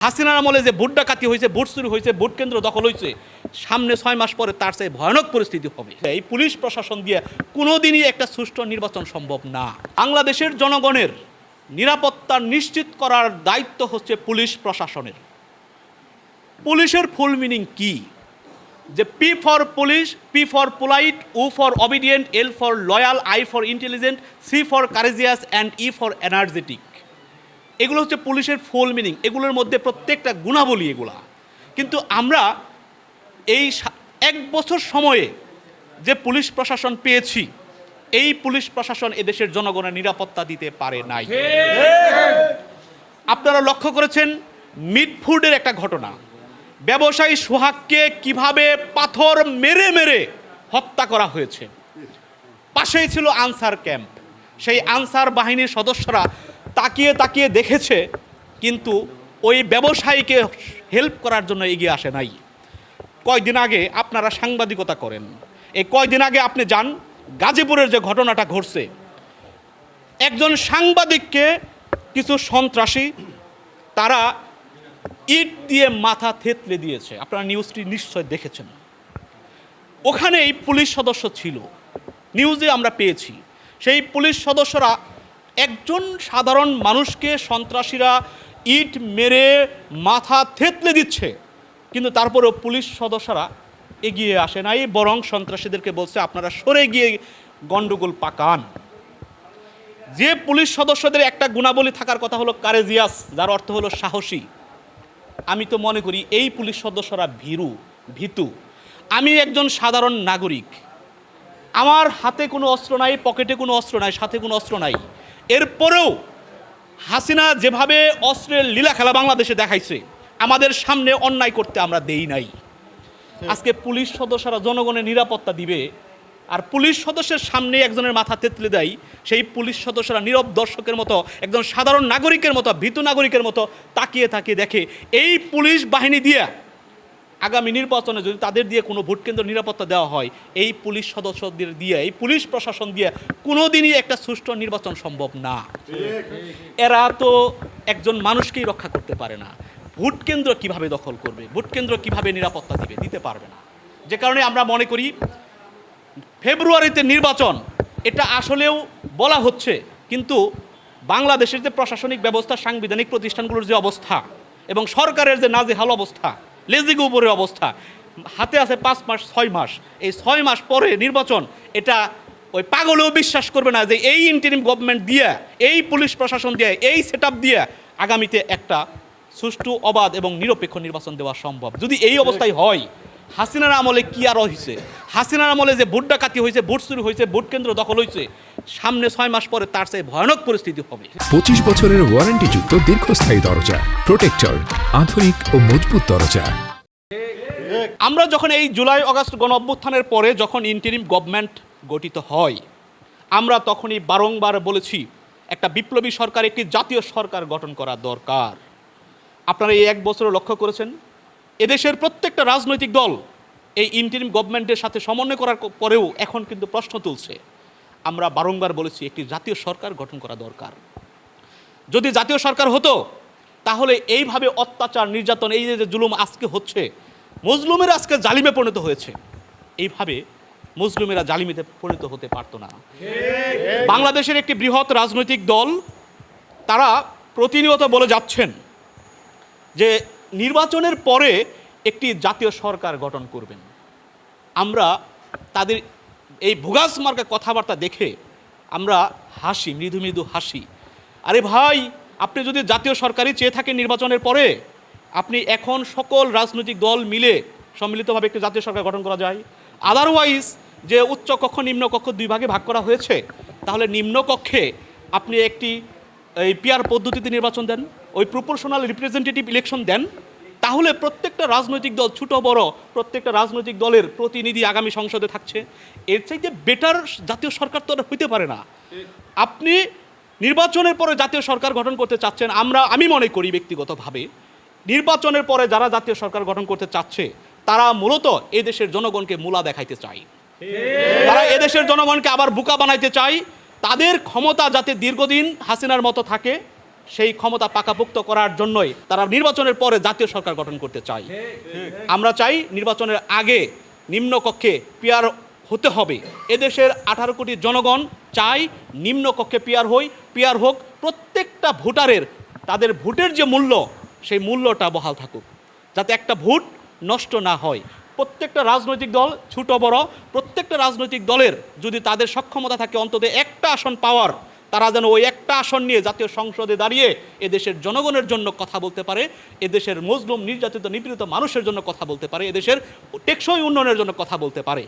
হাসিনার আমলে যে ভোট ডাকাতি হয়েছে, ভোট চুরি হয়েছে, ভোট কেন্দ্র দখল হয়েছে, সামনে ছয় মাস পরে তার চেয়ে ভয়ানক পরিস্থিতি হবে। এই পুলিশ প্রশাসন দিয়ে কোনোদিনই একটা সুষ্ঠু নির্বাচন সম্ভব না। বাংলাদেশের জনগণের নিরাপত্তা নিশ্চিত করার দায়িত্ব হচ্ছে পুলিশ প্রশাসনের। পুলিশের ফুল মিনিং কি? যে P for police P for polite O for obedient L for loyal I for intelligent C for courageous and E for energetic এগুলো হচ্ছে পুলিশের ফুল মিনিং এগুলোর মধ্যে প্রত্যেকটা গুণাবলী এগুলা। কিন্তু আমরা এই এক বছর সময়ে যে পুলিশ প্রশাসন পেয়েছি, এই পুলিশ প্রশাসন এদেশের জনগণের নিরাপত্তা দিতে পারে নাই। আপনারা লক্ষ্য করেছেন মিডফুডের একটা ঘটনা। ব্যবসায়ী সোহাগকে কীভাবে পাথর মেরে মেরে হত্যা করা হয়েছে। পাশেই ছিল আনসার ক্যাম্প। সেই আনসার বাহিনীর সদস্যরা তাকিয়ে তাকিয়ে দেখেছে, কিন্তু ওই ব্যবসায়ীকে হেল্প করার জন্য এগিয়ে আসে নাই। কয়দিন আগে আপনারা সাংবাদিকতা করেন। এই কয়দিন আগে আপনি যান, গাজীপুরের যে ঘটনাটা ঘটছে, একজন সাংবাদিককে কিছু সন্ত্রাসী, তারা ইট দিয়ে মাথা থেতলে দিয়েছে। আপনারা নিউজটি নিশ্চয় দেখেছেন। ওখানেই পুলিশ সদস্য ছিল। নিউজে আমরা পেয়েছি। সেই পুলিশ সদস্যরা একজন সাধারণ মানুষকে সন্ত্রাসীরা ইট মেরে মাথা থেতলে দিচ্ছে, কিন্তু তারপরেও পুলিশ সদস্যরা এগিয়ে আসে নাই, বরং সন্ত্রাসীদেরকে বলছে, আপনারা সরে গিয়ে গন্ডগোল পাকান। যে পুলিশ সদস্যদের একটা গুণাবলী থাকার কথা হলো কারেজিয়াস, যার অর্থ হলো সাহসী। আমি তো মনে করি, এই পুলিশ সদস্যরা ভীরু, ভীতু। আমি একজন সাধারণ নাগরিক। আমার হাতে কোনো অস্ত্র নাই, পকেটে কোনো অস্ত্র নাই, সাথে কোনো অস্ত্র নাই। এরপরেও হাসিনা যেভাবে অস্ত্রের লীলা খেলা বাংলাদেশে দেখাইছে, আমাদের সামনে অন্যায় করতে আমরা দেই নাই। আজকে পুলিশ সদস্যরা জনগণের নিরাপত্তা দিবে, আর পুলিশ সদস্যের সামনে একজনের মাথা তেতলে দেয়, সেই পুলিশ সদস্যরা নীরব দর্শকের মতো, একজন সাধারণ নাগরিকের মতো, ভীতু নাগরিকের মতো তাকিয়ে তাকিয়ে দেখে, এই পুলিশ বাহিনী দিয়ে আগামী নির্বাচনে যদি তাদের দিয়ে কোনো ভোট কেন্দ্র নিরাপত্তা দেওয়া হয়, এই পুলিশ সদস্যদের দিয়ে, এই পুলিশ প্রশাসন দিয়ে কোনোদিনই একটা সুষ্ঠু নির্বাচন সম্ভব না। এরা তো একজন মানুষকেই রক্ষা করতে পারে না। ভোট কেন্দ্র কীভাবে দখল করবে? ভোট কেন্দ্র কীভাবে নিরাপত্তা দিবে? দিতে পারবে না। যে কারণে আমরা মনে করি, ফেব্রুয়ারিতে নির্বাচন, এটা আসলেও বলা হচ্ছে, কিন্তু বাংলাদেশের যে প্রশাসনিক ব্যবস্থা, সাংবিধানিক প্রতিষ্ঠানগুলোর যে অবস্থা এবং সরকারের যে নাজেহাল অবস্থা লেজিগ উপরের অবস্থা। হাতে আছে পাঁচ মাস, ছয় মাস। এই ছয় মাস পরে নির্বাচন, এটা ওই পাগলেও বিশ্বাস করবে না যে এই ইন্টারিম গভর্নমেন্ট দিয়ে, এই পুলিশ প্রশাসন দিয়ে, এই সেট দিয়ে আগামীতে একটা সুষ্ঠু, অবাধ এবং নিরপেক্ষ নির্বাচন দেওয়া সম্ভব। যদি এই অবস্থায় হয়, হাসিনার আমলে কি আর হয়েছে হাসিনার আমলে যে ভোট ডাকাতি হয়েছে ভোট চুরি হয়েছে ভোট কেন্দ্র দখল হয়েছে সামনে ছয় মাস পরে তার চেয়ে ভয়ানক পরিস্থিতি হবে। পঁচিশ বছরের ওয়ারেন্টিযুক্ত দীর্ঘস্থায়ী দরজা প্রোটেক্টর আধুনিক ও মজবুত দরজা। আমরা যখন এই জুলাই অগাস্ট গণ অভ্যুত্থানের পরে যখন ইন্টারিম গভর্নমেন্ট গঠিত হয় আমরা তখনই বারংবার বলেছি একটা বিপ্লবী সরকার একটি জাতীয় সরকার গঠন করা দরকার। আপনারা এই এক বছরে লক্ষ্য করেছেন এদেশের প্রত্যেকটা রাজনৈতিক দল এই ইন্টারিম গভর্নমেন্টের সাথে সমন্বয় করার পরেও এখন কিন্তু প্রশ্ন তুলছে। আমরা বারংবার বলেছি, একটি জাতীয় সরকার গঠন করা দরকার। যদি জাতীয় সরকার হতো, তাহলে এইভাবে অত্যাচার, নির্যাতন, এই যে জুলুম আজকে হচ্ছে মজলুমের আজকে জালিমে পরিণত হয়েছে। এইভাবে মুসলিমেরা জালিমিতে পরিণত হতে পারতো না। বাংলাদেশের একটি বৃহৎ রাজনৈতিক দল, তারা প্রতিনিয়ত বলে যাচ্ছেন যে, নির্বাচনের পরে একটি জাতীয় সরকার গঠন করবেন। আমরা তাদের এই ভুগাস মার্কা কথাবার্তা দেখে আমরা হাসি, মৃদু মৃদু হাসি। আরে ভাই, আপনি যদি জাতীয় সরকারই চেয়ে থাকেন নির্বাচনের পরে, আপনি এখন সকল রাজনৈতিক দল মিলে সম্মিলিতভাবে একটি জাতীয় সরকার গঠন করা যায়। আদারওয়াইজ যে উচ্চ কক্ষ, নিম্ন কক্ষ দুই ভাগে ভাগ করা হয়েছে, তাহলে নিম্ন কক্ষে আপনি একটি, এই পিয়ার পদ্ধতিতে নির্বাচন দেন, ওই প্রপোর্শনাল রিপ্রেজেন্টেটিভ ইলেকশন দেন তাহলে প্রত্যেকটা রাজনৈতিক দল, ছোট বড়, প্রত্যেকটা রাজনৈতিক দলের প্রতিনিধি আগামী সংসদে থাকছে। এর চাইতে বেটার জাতীয় সরকার তো হইতে পারে না। আপনি নির্বাচনের পরে জাতীয় সরকার গঠন করতে চাচ্ছেন, আমরা, আমি মনে করি ব্যক্তিগতভাবে, নির্বাচনের পরে যারা জাতীয় সরকার গঠন করতে চাচ্ছে, তারা মূলত এদেশের জনগণকে মূলা দেখাইতে চায়। তারা এদেশের জনগণকে আবার বুকা বানাইতে চায়। তাদের ক্ষমতা যাতে দীর্ঘদিন হাসিনার মতো থাকে সেই ক্ষমতা পাকাপোক্ত করার জন্যই তারা নির্বাচনের পরে জাতীয় সরকার গঠন করতে চায়। আমরা চাই নির্বাচনের আগে নিম্নকক্ষে পিয়ার হতে হবে। এদেশের আঠারো কোটি জনগণ চাই নিম্নকক্ষে পিয়ার হই, পিয়ার হোক, প্রত্যেকটা ভোটারের তাদের ভোটের যে মূল্য, সেই মূল্যটা বহাল থাকুক। যাতে একটা ভোট নষ্ট না হয়। প্রত্যেকটা রাজনৈতিক দল, ছোট বড়, প্রত্যেকটা রাজনৈতিক দলের যদি তাদের সক্ষমতা থাকে অন্তত একটা আসন পাওয়ার তারা যেন ওই একটা আসন নিয়ে জাতীয় সংসদে দাঁড়িয়ে এদেশের জনগণের জন্য কথা বলতে পারে, এদেশের মজলুম, নির্যাতিত, নিপীড়িত মানুষের জন্য কথা বলতে পারে, এদেশের টেকসই উন্নয়নের জন্য কথা বলতে পারে।